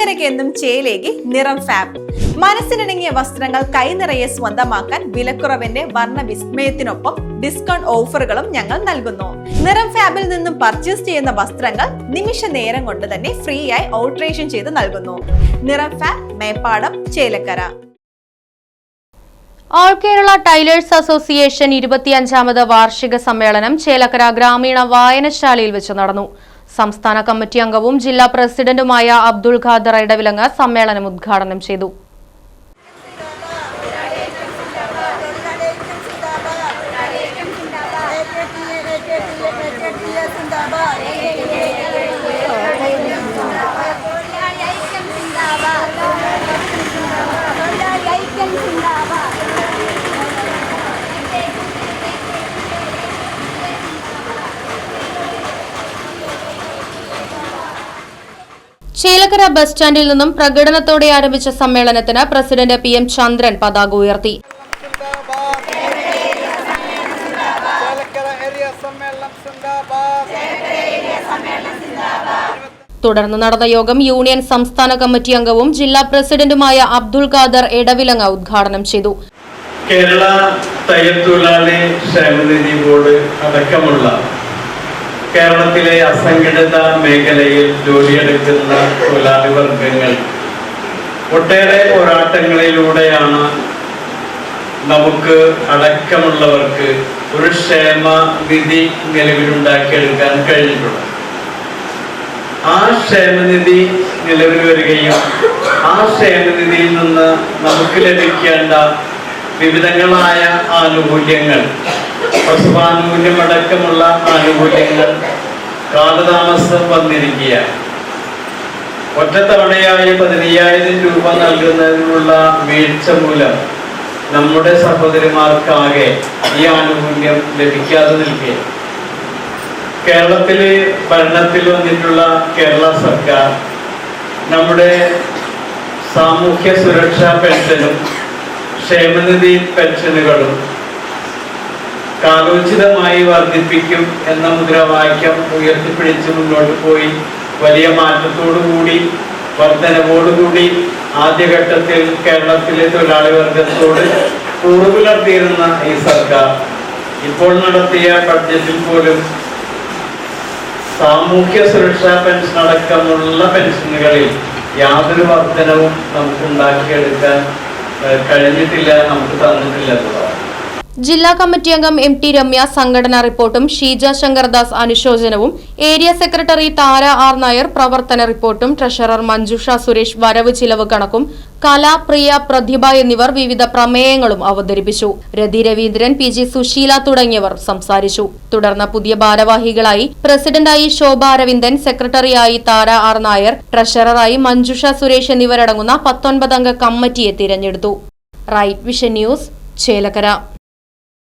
ചേലക്കരയ്ക്ക് എന്നും ചേലേക്ക് നിറം ഫാബ് മനസ്സിനിണങ്ങിയ വസ്ത്രങ്ങൾ കൈനിറയെ സ്വന്തമാക്കാൻ വിലക്കുറവിന്റെ വർണ വിസ്മയത്തിനൊപ്പം ഡിസ്കൗണ്ട് ഓഫറുകളും ഞങ്ങൾ നൽകുന്നു. നിറം ഫാബിൽ നിന്നും പർച്ചേസ് ചെയ്യുന്ന വസ്ത്രങ്ങൾ നിമിഷ നേരം കൊണ്ട് തന്നെ ഫ്രീ ആയി ഓൾട്രേഷൻ ചെയ്ത് നൽകുന്നു. Niram fab Meppadam Chelakkara. All Kerala tailors association ഇരുപത്തിയഞ്ചാമത് വാർഷിക സമ്മേളനം ചേലക്കര ഗ്രാമീണ വായനശാലയിൽ വെച്ച് നടന്നു. സംസ്ഥാന കമ്മിറ്റി അംഗവും ജില്ലാ പ്രസിഡന്റുമായ അബ്ദുൾ ഖാദർ ഇടവിലങ്ങ് സമ്മേളനം ഉദ്ഘാടനം ചെയ്തു ചേലക്കര ബസ് സ്റ്റാൻഡിൽ നിന്നും പ്രകടനത്തോടെ ആരംഭിച്ച സമ്മേളനത്തിന് പ്രസിഡന്റ് പി എം ചന്ദ്രൻ പതാക ഉയർത്തി. തുടർന്ന് നടന്ന യോഗം യൂണിയൻ സംസ്ഥാന കമ്മിറ്റി അംഗവും ജില്ലാ പ്രസിഡന്റുമായ അബ്ദുൾ ഖാദർ എടവിലങ്ങ ഉദ്ഘാടനം ചെയ്തു. കേരള തയ്യൽ തൊഴിലാളി ക്ഷേമനിധി ബോർഡ് അടക്കമുള്ള കേരളത്തിലെ അസംഘടിത മേഖലയിൽ ജോലിയെടുക്കുന്ന തൊഴിലാളി വർഗങ്ങൾ. ഒട്ടേറെ പോരാട്ടങ്ങളിലൂടെയാണ് നമുക്ക് അടക്കമുള്ളവർക്ക് ഒരു ക്ഷേമ നിധി നിലവിലുണ്ടാക്കിയെടുക്കാൻ കഴിഞ്ഞിട്ടുള്ളത്. ആ ക്ഷേമനിധി നിലവിൽ വരികയും ആ ക്ഷേമനിധിയിൽ നിന്ന് നമുക്ക് ലഭിക്കേണ്ട വിവിധങ്ങളായ ആനുകൂല്യങ്ങൾ പ്രസവാനുകൂല്യമടക്കമുള്ള ആനുകൂല്യങ്ങൾ കാലതാമസം വന്നിരിക്കുകയാണ് ഒറ്റത്തവണയായി പതിനയ്യായിരം രൂപ നൽകുന്നതിനുള്ള വീഴ്ച മൂലം നമ്മുടെ സഹോദരിമാർക്കാകെ ഈ ആനുകൂല്യം ലഭിക്കാതെ നിൽക്കുക. കേരളത്തിലെ ഭരണത്തിൽ വന്നിട്ടുള്ള കേരള സർക്കാർ നമ്മുടെ സാമൂഹ്യ സുരക്ഷാ പെൻഷനും ക്ഷേമനിധി പെൻഷനുകളും കാലോചിതമായി വർദ്ധിപ്പിക്കും എന്ന മുദ്രാവാക്യം ഉയർത്തിപ്പിടിച്ച് മുന്നോട്ട് പോയി. വലിയ മാറ്റത്തോടുകൂടി വർധനവോടുകൂടി ആദ്യഘട്ടത്തിൽ കേരളത്തിലെ തൊഴിലാളി വർഗത്തോട് കൂറുപുലർത്തിയിരുന്ന ഈ സർക്കാർ ഇപ്പോൾ നടത്തിയ ബഡ്ജറ്റിൽ പോലും സാമൂഹ്യ സുരക്ഷാ പെൻഷൻ അടക്കമുള്ള പെൻഷനുകളിൽ യാതൊരു വർധനവും നമുക്ക് ഉണ്ടാക്കിയെടുക്കാൻ കഴിഞ്ഞിട്ടില്ല നമുക്ക് തന്നിട്ടില്ല ജില്ലാ കമ്മിറ്റി അംഗം എം ടി രമ്യ സംഘടനാ റിപ്പോർട്ടും Sheeja Shankardas അനുശോചനവും area secretary Thara R Nair പ്രവർത്തന റിപ്പോർട്ടും ട്രഷറർ മഞ്ജുഷ സുരേഷ് വരവ് ചിലവ് കണക്കും കല പ്രിയ പ്രതിഭ എന്നിവർ വിവിധ പ്രമേയങ്ങളും അവതരിപ്പിച്ചു. രതി രവീന്ദ്രൻ പി ജി സുശീല തുടങ്ങിയവർ സംസാരിച്ചു. തുടർന്ന് പുതിയ ഭാരവാഹികളായി പ്രസിഡന്റായി ശോഭ അരവിന്ദൻ സെക്രട്ടറിയായി താര ആർ നായർ ട്രഷററായി മഞ്ജുഷ സുരേഷ് എന്നിവരടങ്ങുന്ന പത്തൊൻപതംഗ കമ്മിറ്റിയെ തിരഞ്ഞെടുത്തു. Right vision news Chelakkara.